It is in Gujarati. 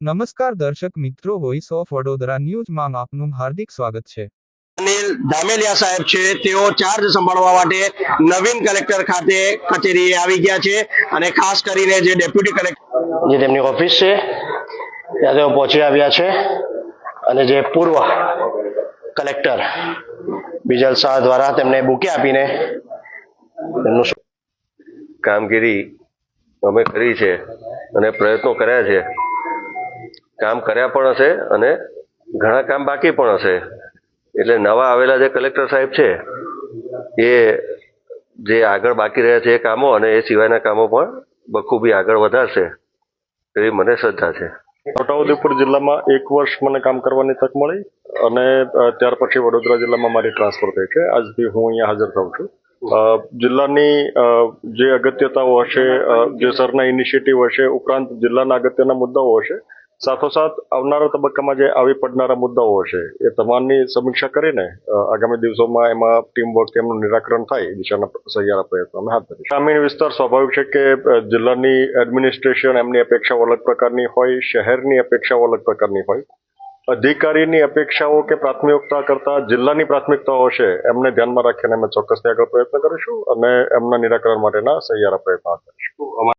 નમસ્કાર દર્શક મિત્રો વોઇસ ઓફ વડોદરા ન્યૂઝમાં આપનું હાર્દિક સ્વાગત છે. અનિલ ધામેલિયા સાહેબ છે. તેઓ ચાર્જ સંભાળવા માટે નવીન કલેક્ટર ખાતે કચેરીએ આવી ગયા છે અને ખાસ કરીને જે ડેપ્યુટી કલેક્ટર જે તેમની ઓફિસ છે ત્યાં તેઓ પહોંચી આવ્યા છે અને જે પૂર્વ કલેક્ટર બિજલ શાહ દ્વારા તેમને બુકે આપીને તેમનું કામગીરી અમે કરી છે અને પ્રયત્નો કર્યા છે. કામ કર્યા પણ હશે અને ઘણા કામ બાકી પણ હશે. એટલે નવા આવેલા જે કલેક્ટર સાહેબ છે, એ જે આગળ બાકી રહ્યા છે એ કામો અને એ સિવાયના કામો પણ બખૂબી આગળ વધારશે એવી મને શ્રદ્ધા છે. છોટાઉદેપુર જિલ્લામાં એક વર્ષ મને કામ કરવાની તક મળી અને ત્યાર પછી વડોદરા જિલ્લામાં મારી ટ્રાન્સફર થઈ છે. આજથી હું અહીંયા હાજર થઉં છું. જિલ્લાની જે અગત્યતાઓ હશે જે સરના ઇનિશિયેટિવ હશે, ઉપરાંત જિલ્લાના અગત્યના મુદ્દાઓ હશે સાથોસાથ આવનારા તબક્કામાં જે આવી પડનારા મુદ્દાઓ હશે એ તમામની સમીક્ષા કરીને આગામી દિવસોમાં એમાં ટીમ વર્ક તેમનું નિરાકરણ થાય એ દિશાના સહિયારા પ્રયત્નો અમે હાથ ધરીશું. ગ્રામીણ વિસ્તાર સ્વાભાવિક છે કે જિલ્લાની એડમિનિસ્ટ્રેશન એમની અપેક્ષાઓ અલગ પ્રકારની હોય, શહેરની અપેક્ષાઓ અલગ પ્રકારની હોય. અધિકારીની અપેક્ષાઓ કે પ્રાથમિકતા કરતા જિલ્લાની પ્રાથમિકતાઓ છે, એમને ધ્યાનમાં રાખીને અમે ચોક્કસથી આગળ પ્રયત્ન કરીશું અને એમના નિરાકરણ માટેના સહિયારા પ્રયત્નો હાથ ધરીશું.